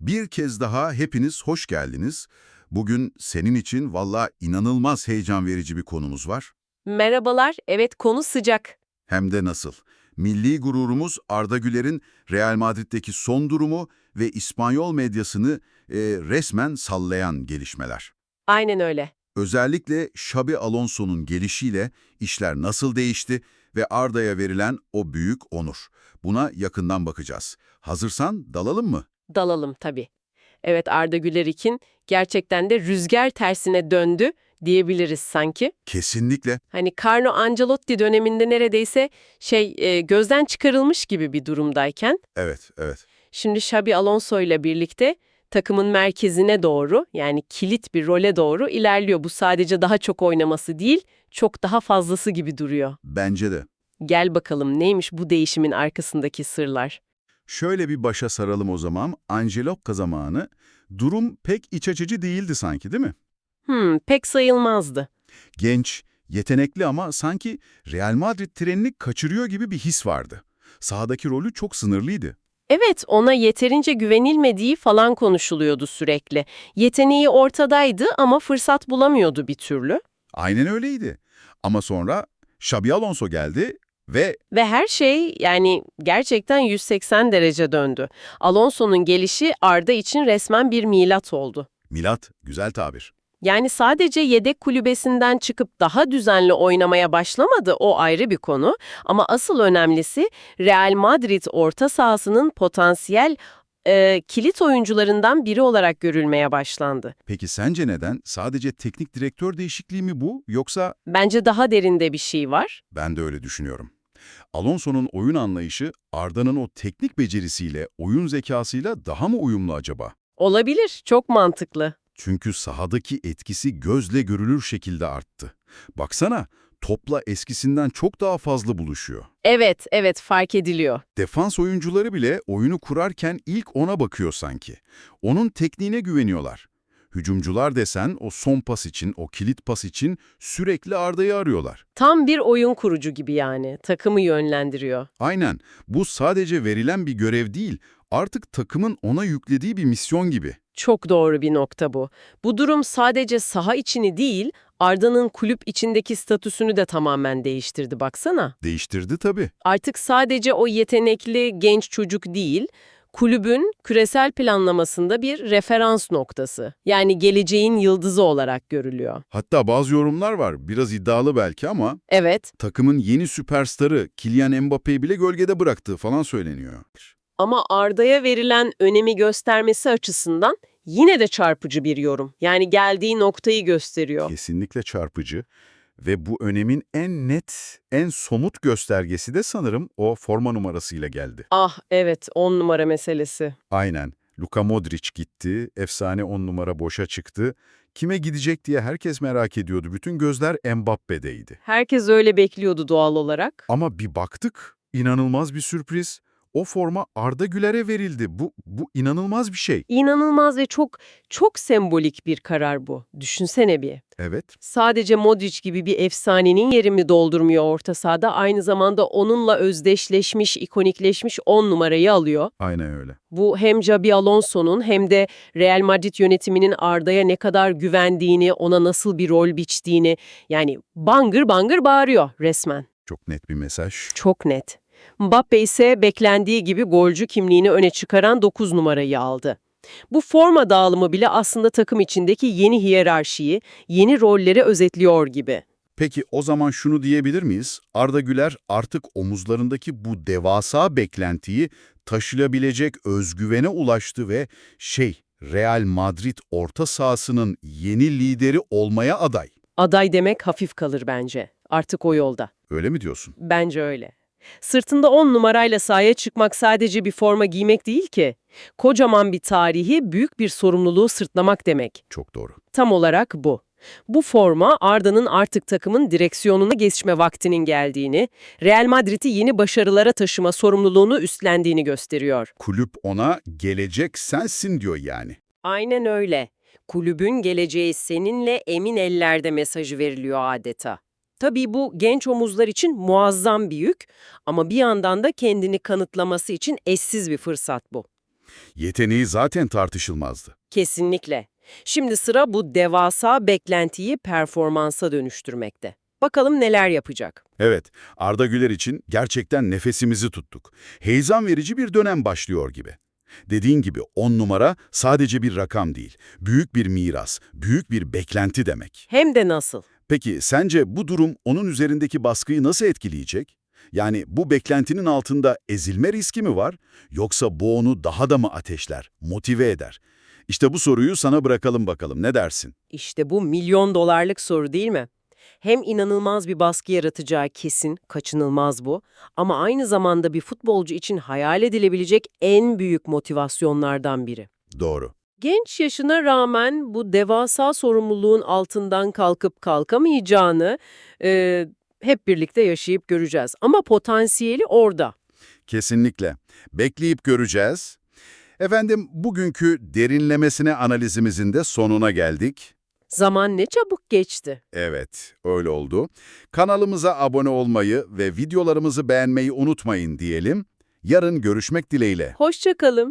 Bir kez daha hepiniz hoş geldiniz. Bugün senin için valla inanılmaz heyecan verici bir konumuz var. Merhabalar, evet konu sıcak. Hem de nasıl? Milli gururumuz Arda Güler'in Real Madrid'deki son durumu ve İspanyol medyasını e, resmen sallayan gelişmeler. Aynen öyle. Özellikle Xabi Alonso'nun gelişiyle işler nasıl değişti ve Arda'ya verilen o büyük onur. Buna yakından bakacağız. Hazırsan dalalım mı? Dalalım tabii. Evet Arda Güler gerçekten de rüzgar tersine döndü diyebiliriz sanki. Kesinlikle. Hani Carlo Ancelotti döneminde neredeyse şey e, gözden çıkarılmış gibi bir durumdayken Evet, evet. şimdi Xabi Alonso ile birlikte takımın merkezine doğru yani kilit bir role doğru ilerliyor. Bu sadece daha çok oynaması değil, çok daha fazlası gibi duruyor. Bence de. Gel bakalım neymiş bu değişimin arkasındaki sırlar. Şöyle bir başa saralım o zaman. Angelokka zamanı durum pek iç açıcı değildi sanki değil mi? Hmm, pek sayılmazdı. Genç, yetenekli ama sanki Real Madrid trenini kaçırıyor gibi bir his vardı. Sahadaki rolü çok sınırlıydı. Evet, ona yeterince güvenilmediği falan konuşuluyordu sürekli. Yeteneği ortadaydı ama fırsat bulamıyordu bir türlü. Aynen öyleydi. Ama sonra Xabi Alonso geldi ve Ve her şey yani gerçekten 180 derece döndü. Alonso'nun gelişi Arda için resmen bir milat oldu. Milat, güzel tabir. Yani sadece yedek kulübesinden çıkıp daha düzenli oynamaya başlamadı o ayrı bir konu. Ama asıl önemlisi Real Madrid orta sahasının potansiyel e, kilit oyuncularından biri olarak görülmeye başlandı. Peki sence neden? Sadece teknik direktör değişikliği mi bu yoksa Bence daha derinde bir şey var. ben de öyle düşünüyorum. Alonso'nun oyun anlayışı Arda'nın o teknik becerisiyle, oyun zekasıyla daha mı uyumlu acaba? Olabilir, çok mantıklı. Çünkü sahadaki etkisi gözle görülür şekilde arttı. Baksana, topla eskisinden çok daha fazla buluşuyor. Evet, evet fark ediliyor. Defans oyuncuları bile oyunu kurarken ilk ona bakıyor sanki. Onun tekniğine güveniyorlar. Hücumcular desen o son pas için, o kilit pas için sürekli Arda'yı arıyorlar. Tam bir oyun kurucu gibi yani. Takımı yönlendiriyor. Aynen, bu sadece verilen bir görev değil, artık takımın ona yüklediği bir misyon gibi. Çok doğru bir nokta bu. Bu durum sadece saha içini değil, Arda'nın kulüp içindeki statüsünü de tamamen değiştirdi baksana. Değiştirdi tabii. Artık sadece o yetenekli genç çocuk değil, kulübün küresel planlamasında bir referans noktası. Yani geleceğin yıldızı olarak görülüyor. Hatta bazı yorumlar var, biraz iddialı belki ama Evet takımın yeni süperstarı Kylian Mbappe'yi bile gölgede bıraktığı falan söyleniyor. Ama Arda'ya verilen önemi göstermesi açısından yine de çarpıcı bir yorum. Yani geldiği noktayı gösteriyor. Kesinlikle çarpıcı ve bu önemin en net, en somut göstergesi de sanırım o forma numarasıyla geldi. Ah evet 10 numara meselesi. Aynen. Luka Modric gitti, efsane 10 numara boşa çıktı. Kime gidecek diye herkes merak ediyordu. Bütün gözler Mbappe'deydi. Herkes öyle bekliyordu doğal olarak. Ama bir baktık, inanılmaz bir sürpriz. O forma Arda Güler'e verildi. Bu, bu inanılmaz bir şey. İnanılmaz ve çok çok sembolik bir karar bu. Düşünsene bir. Evet, Sadece Modric gibi bir efsanenin yerini doldurmuyor orta sahada. Aynı zamanda onunla özdeşleşmiş, ikonikleşmiş 10 numarayı alıyor. aynen öyle. Bu hem Xabi Alonso'nun hem de Real Madrid yönetiminin Arda'ya ne kadar güvendiğini, ona nasıl bir rol biçtiğini yani bangır bangır bağırıyor resmen. Çok net bir mesaj. Çok net. Mbappe ise beklendiği gibi golcü kimliğini öne çıkaran 9 numarayı aldı. Bu forma dağılımı bile aslında takım içindeki yeni hiyerarşiyi, yeni rolleri özetliyor gibi. Peki o zaman şunu diyebilir miyiz? Arda Güler artık omuzlarındaki bu devasa beklentiyi taşıyabilecek özgüvene ulaştı ve şey, Real Madrid orta sahasının yeni lideri olmaya aday. Aday demek hafif kalır bence. Artık o yolda. Öyle mi diyorsun? Bence öyle. Sırtında 10 numarayla sahaya çıkmak sadece bir forma giymek değil ki. Kocaman bir tarihi, büyük bir sorumluluğu sırtlamak demek. Çok doğru. Tam olarak bu. Bu forma Arda'nın artık takımın direksiyonuna geçme vaktinin geldiğini, Real Madrid'i yeni başarılara taşıma sorumluluğunu üstlendiğini gösteriyor. Kulüp ona gelecek sensin diyor yani. Aynen öyle. Kulübün geleceği seninle emin ellerde mesajı veriliyor adeta. Tabii bu genç omuzlar için muazzam bir yük ama bir yandan da kendini kanıtlaması için eşsiz bir fırsat bu. Yeteneği zaten tartışılmazdı. Kesinlikle. Şimdi sıra bu devasa beklentiyi performansa dönüştürmekte. Bakalım neler yapacak. Evet, Arda Güler için gerçekten nefesimizi tuttuk. Heyecan verici bir dönem başlıyor gibi. Dediğin gibi 10 numara sadece bir rakam değil, büyük bir miras, büyük bir beklenti demek. Hem de nasıl? Peki sence bu durum onun üzerindeki baskıyı nasıl etkileyecek? Yani bu beklentinin altında ezilme riski mi var? Yoksa bu onu daha da mı ateşler, motive eder? İşte bu soruyu sana bırakalım bakalım, ne dersin? İşte bu milyon dolarlık soru değil mi? Hem inanılmaz bir baskı yaratacağı kesin, kaçınılmaz bu. Ama aynı zamanda bir futbolcu için hayal edilebilecek en büyük motivasyonlardan biri. Doğru. Genç yaşına rağmen bu devasa sorumluluğun altından kalkıp kalkamayacağını e, hep birlikte yaşayıp göreceğiz. Ama potansiyeli orada. Kesinlikle. Bekleyip göreceğiz. Efendim, bugünkü derinlemesine analizimizin de sonuna geldik. Zaman ne çabuk geçti. Evet, öyle oldu. Kanalımıza abone olmayı ve videolarımızı beğenmeyi unutmayın diyelim. Yarın görüşmek dileğiyle. Hoşçakalın.